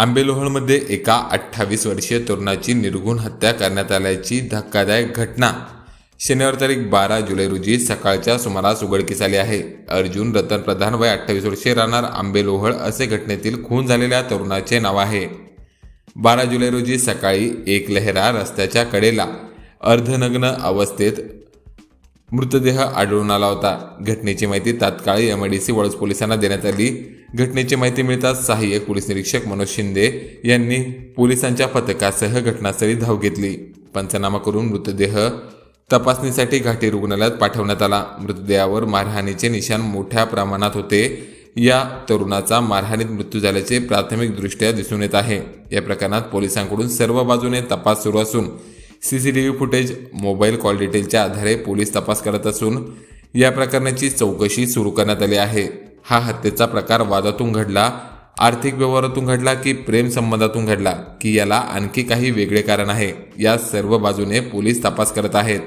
आंबेलोहळमध्ये एका अठ्ठावीस वर्षीय तरुणाची निर्गुण हत्या करण्यात आल्याची धक्कादायक घटना. शनिवार तारीख बारा जुलै रोजी सकाळच्या सुमारास उघडकीस आली आहे. अर्जुन रतन प्रधान वय अठ्ठावीस वर्षीय राहणार आंबेलोहळ असे घटनेतील खून झालेल्या तरुणाचे नाव आहे. बारा जुलै रोजी सकाळी एक लहरा रस्त्याच्या कडेला अर्धनग्न अवस्थेत मृतदेह आढळून आला होता. घटनेची माहिती तात्काळ एमआयडीसी वळस पोलिसांना देण्यात आली. घटनेची माहिती मिळताच सहाय्यक पोलीस निरीक्षक मनोज शिंदे यांनी पोलिसांच्या पथकासह घटनास्थळी धाव घेतली. पंचनामा करून मृतदेह तपासणीसाठी घाटी रुग्णालयात पाठवण्यात आला. मृतदेहावर मारहाणीचे निशाण मोठ्या प्रमाणात होते. या तरुणाचा मारहाणीत मृत्यू झाल्याचे प्राथमिकदृष्ट्या दिसून येत आहे. या प्रकरणात पोलिसांकडून सर्व बाजूने तपास सुरू असून C C T V footage mobile call डिटेलच्या आधारे पोलीस तपास करत असून या प्रकरणाची चौकशी सुरू करण्यात आली आहे. हा हत्येचा प्रकार वादातून घडला आर्थिक व्यवहारातून घडला की प्रेम संबंधातून घडला की याला आणखी काही वेगळे कारण आहे या सर्व बाजूने पोलीस तपास करत आहेत.